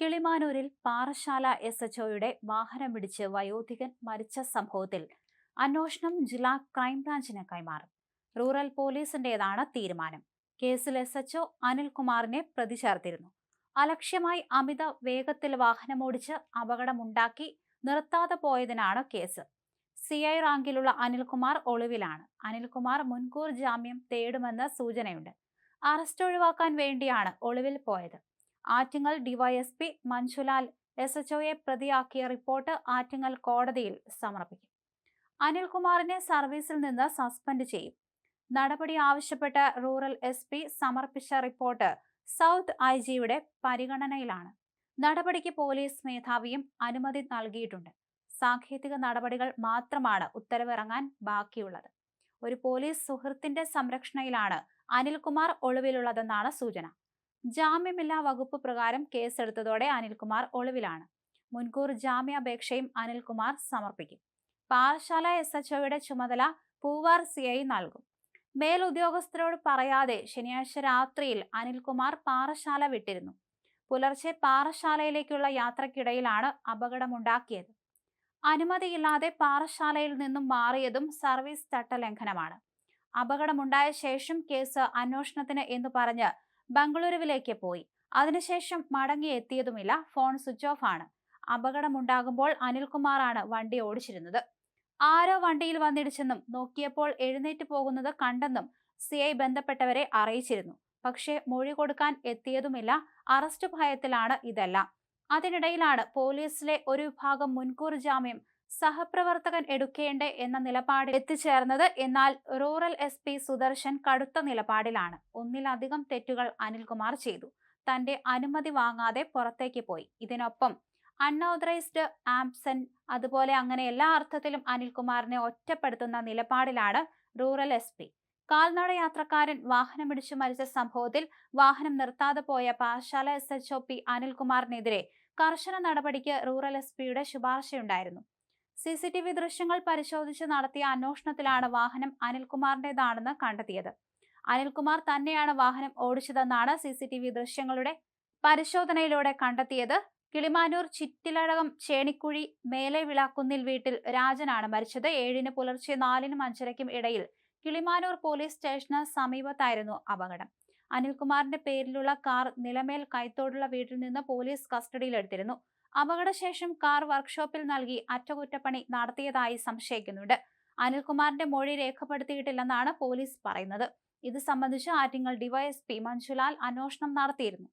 കിളിമാനൂരിൽ Parassala S H ഒയുടെ വാഹനം വാഹനമിടിച്ച് വയോധികൻ മരിച്ച സംഭവത്തിൽ അന്വേഷണം ജില്ലാ ക്രൈംബ്രാഞ്ചിന് കൈമാറും. റൂറൽ പോലീസിന്റേതാണ് തീരുമാനം. കേസിൽ എസ് എച്ച് ഒ അനിൽകുമാറിനെ പ്രതി ചേർത്തിരുന്നു. അലക്ഷ്യമായി അമിത വേഗത്തിൽ വാഹനമോടിച്ച് അപകടമുണ്ടാക്കി നിർത്താതെ പോയതിനാണ് കേസ്. സി ഐ റാങ്കിലുള്ള അനിൽകുമാർ ഒളിവിലാണ്. അനിൽകുമാർ മുൻകൂർ ജാമ്യം തേടുമെന്ന സൂചനയുണ്ട്. അറസ്റ്റ് ഒഴിവാക്കാൻ വേണ്ടിയാണ് ഒളിവിൽ പോയത്. Attingal DYSP Manjulal S H ഒയെ പ്രതിയാക്കിയ റിപ്പോർട്ട് ആറ്റിങ്ങൽ കോടതിയിൽ സമർപ്പിക്കും. അനിൽകുമാറിനെ സർവീസിൽ നിന്ന് സസ്പെൻഡ് ചെയ്യും. നടപടി ആവശ്യപ്പെട്ട റൂറൽ എസ് പി സമർപ്പിച്ച റിപ്പോർട്ട് സൗത്ത് ഐ ജിയുടെ പരിഗണനയിലാണ്. നടപടിക്ക് പോലീസ് മേധാവിയും അനുമതി നൽകിയിട്ടുണ്ട്. സാങ്കേതിക നടപടികൾ മാത്രമാണ് ഉത്തരവിറങ്ങാൻ ബാക്കിയുള്ളത്. ഒരു പോലീസ് സുഹൃത്തിന്റെ സംരക്ഷണയിലാണ് അനിൽകുമാർ ഒളിവിലുള്ളതെന്നാണ് സൂചന. ജാമ്യമില്ലാ വകുപ്പ് പ്രകാരം കേസെടുത്തതോടെ അനിൽകുമാർ ഒളിവിലാണ്. മുൻകൂർ ജാമ്യാപേക്ഷയും അനിൽകുമാർ സമർപ്പിക്കും. പാറശാല എസ് എച്ച് ഒയുടെ ചുമതല പൂവാർ സി ഐ നൽകും. മേലുദ്യോഗസ്ഥരോട് പറയാതെ ശനിയാഴ്ച രാത്രിയിൽ അനിൽകുമാർ പാറശാല വിട്ടിരുന്നു. പുലർച്ചെ പാറശാലയിലേക്കുള്ള യാത്രക്കിടയിലാണ് അപകടമുണ്ടാക്കിയത്. അനുമതിയില്ലാതെ പാറശാലയിൽ നിന്നും മാറിയതും സർവീസ് ചട്ടലംഘനമാണ്. അപകടമുണ്ടായ ശേഷം കേസ് അന്വേഷണത്തിന് എന്ന് പറഞ്ഞ് ബംഗളൂരുവിലേക്ക് പോയി. അതിനുശേഷം മടങ്ങി എത്തിയതുമില്ല ഫോൺ സ്വിച്ച് ഓഫ് ആണ്. അപകടമുണ്ടാകുമ്പോൾ അനിൽകുമാറാണ് വണ്ടി ഓടിച്ചിരുന്നത്. ആരോ വണ്ടിയിൽ വന്നിടിച്ചെന്നും നോക്കിയപ്പോൾ എഴുന്നേറ്റ് പോകുന്നത് കണ്ടെന്നും സി ഐ ബന്ധപ്പെട്ടവരെ അറിയിച്ചിരുന്നു. പക്ഷേ മൊഴി കൊടുക്കാൻ എത്തിയതുമില്ല അറസ്റ്റ് ഭയത്തിലാണ് ഇതെല്ലാം. അതിനിടയിലാണ് പോലീസിലെ ഒരു വിഭാഗം മുൻകൂർ ജാമ്യം സഹപ്രവർത്തകൻ എടുക്കേണ്ടേ എന്ന നിലപാടിൽ എത്തിച്ചേർന്നത് എന്നാൽ റൂറൽ എസ് പി സുദർശൻ കടുത്ത നിലപാടിലാണ്. ഒന്നിലധികം തെറ്റുകൾ അനിൽകുമാർ ചെയ്തു. തന്റെ അനുമതി വാങ്ങാതെ പുറത്തേക്ക് പോയി. ഇതിനൊപ്പം അൺഓതറൈസ്ഡ് ആംസെന്റ് അതുപോലെ അങ്ങനെ എല്ലാ അർത്ഥത്തിലും അനിൽകുമാറിനെ ഒറ്റപ്പെടുത്തുന്ന നിലപാടിലാണ് റൂറൽ എസ് പി. കാൽനട യാത്രക്കാരൻ വാഹനമിടിച്ചു മരിച്ച സംഭവത്തിൽ വാഹനം നിർത്താതെ പോയ പാഠശാല എസ് എച്ച് ഒ പി അനിൽകുമാറിനെതിരെ കർശന നടപടിക്ക് റൂറൽ എസ് പിയുടെ ശുപാർശയുണ്ടായിരുന്നു. സി സി ടി വി ദൃശ്യങ്ങൾ പരിശോധിച്ച് നടത്തിയ അന്വേഷണത്തിലാണ് വാഹനം അനിൽകുമാറിന്റേതാണെന്ന് കണ്ടെത്തിയത്. അനിൽകുമാർ തന്നെയാണ് വാഹനം ഓടിച്ചതെന്നാണ് സി സി ടി വി ദൃശ്യങ്ങളുടെ പരിശോധനയിലൂടെ കണ്ടെത്തിയത്. കിളിമാനൂർ ചിറ്റിലടകം ചേണിക്കുഴി മേലെ വിളാക്കുന്നിൽ വീട്ടിൽ രാജനാണ് മരിച്ചത്. ഏഴിന് പുലർച്ചെ നാലിനും അഞ്ചരയ്ക്കും ഇടയിൽ കിളിമാനൂർ പോലീസ് സ്റ്റേഷന് സമീപത്തായിരുന്നു അപകടം. അനിൽകുമാറിന്റെ പേരിലുള്ള കാർ നിലമേൽ കൈത്തോടുള്ള വീട്ടിൽ നിന്ന് പോലീസ് കസ്റ്റഡിയിലെടുത്തിരുന്നു. അപകടശേഷം കാർ വർക്ക്ഷോപ്പിൽ നൽകി അറ്റകുറ്റപ്പണി നടത്തിയതായി സംശയിക്കുന്നുണ്ട്. അനിൽകുമാറിന്റെ മൊഴി രേഖപ്പെടുത്തിയിട്ടില്ലെന്നാണ് പോലീസ് പറയുന്നത്. ഇത് സംബന്ധിച്ച് ആറ്റിങ്ങൽ ഡിവൈഎസ്പി മഞ്ജുലാൽ അന്വേഷണം നടത്തിയിരുന്നു.